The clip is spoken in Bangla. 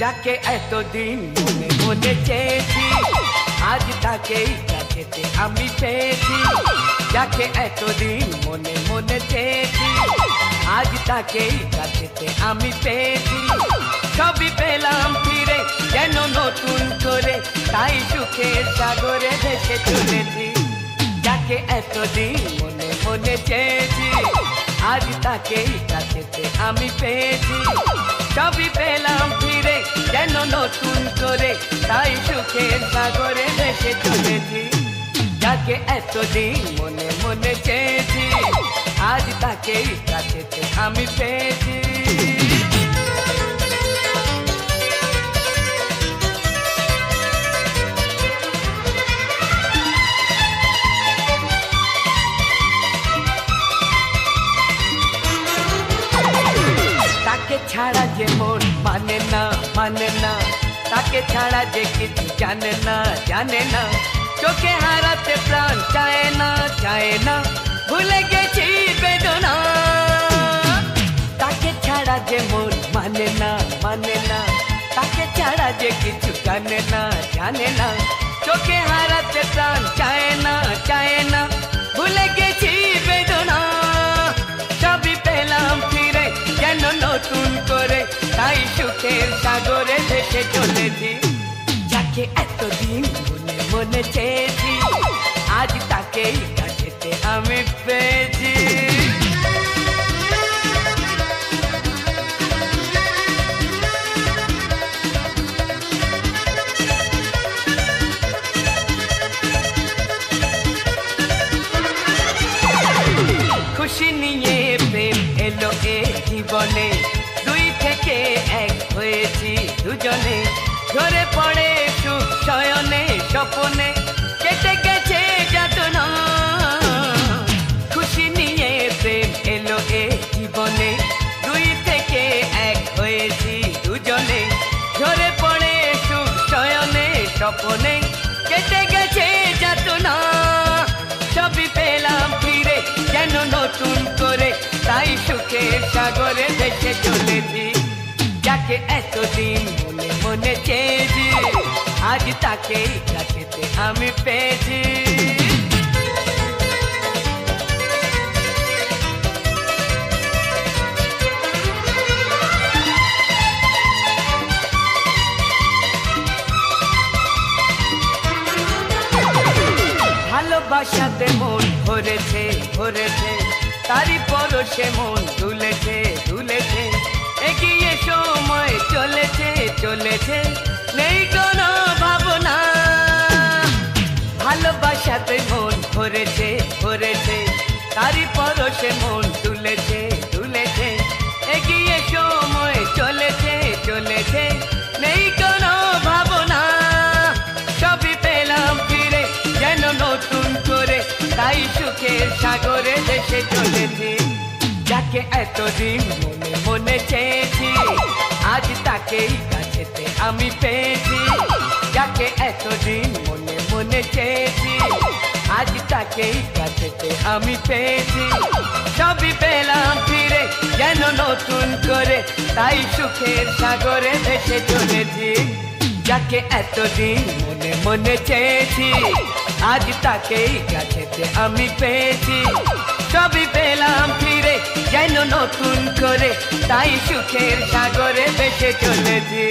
যাকে এতদিন মনে মনে চেয়েছি আজ তাকেই কাছেতে আমি পেয়েছি যাকে এতদিন মনে মনে চেয়েছি আজ তাকেই কাছেতে আমি পেয়েছি সবই পেলাম ফিরে যেন নতুন করে তাই সুখের সাগরে ভেসে চলেছি যাকে এতদিন মনে মনে চেয়েছি আজ তাকেই কাছেতে আমি পেয়েছি। সবই পেলাম ফিরে, যেন নতুন করে তাই সুখের সাগরে ভেসে চলেছি যাকে এতদিন মনে মনে চেয়েছি, আজ তাকেই কাছেতে আমি পেয়েছি। তাকে ছাড়া যে মন মানে না মানে না তাকে ছাড়া যে কিছু জানে না জানে না চোখে হারাতে প্রাণ চায় না চায় না ভুলে গেছি বেদনা তাকে ছাড়া যে মন মানে না মানে না তাকে ছাড়া যে কিছু জানে না জানে না চোখে হারাতে প্রাণ চায় না চায় ভেসে চলেছি, যাকে এতদিন মনে মনে চেয়েছি, আজ তাকেই কাছেতে আমি পেয়েছি। খুশি নিয়ে প্রেম এলো এ জীবনে। দুজনে ঝরে পড়ে সুখ শয়নে স্বপনে, কেটে গেছে যাতনা। খুশি নিয়ে প্রেম এলো এ জীবনে, দুই থেকে এক হয়েছি দুজনে। ঝরে পড়ে সুখ শয়নে স্বপনে, কেটে গেছে যাতনা। সবই পেলাম ফিরে, যেন নতুন করে, তাই সুখের সাগরে ভেসে চলেছি। যাকে এতদিন মনে মনে চেয়েছি, আজ তাকেই কাছেতে আমি পেয়েছি। ভালোবাসাতে মন ভরেছে ভরেছে, তারই পরশে মন দুলেছে। চলেছে। নেই কোনো ভাবনা। ভালোবাসাতে মন ভরেছে ভরেছে। তারই পরশে মন তুলেছে তুলেছে। এগিয়ে সময় চলেছে চলেছে। নেই কোনো ভাবনা। সবই পেলাম ফিরে, যেন নতুন করে। তাই সুখের সাগরে দেশে চলেছে। যাকে এতদিন মনে মনে চেয়েছি, আজ তাকেই কাছেতে আমি পেয়েছি, যাকে এতদিন মনে মনে চেয়েছি, আজ তাকেই কাছেতে আমি পেয়েছি। সবই পেলাম ফিরে, যেন নতুন করে তাই সুখের সাগরে ভেসে চলেছি। যাকে এতদিন মনে মনে চেয়েছি, আজ তাকেই কাছেতে আমি পেয়েছি। সবই পেলাম ফিরে যেন নতুন করে তাই সুখের সাগরে বেঁচে চলেছি।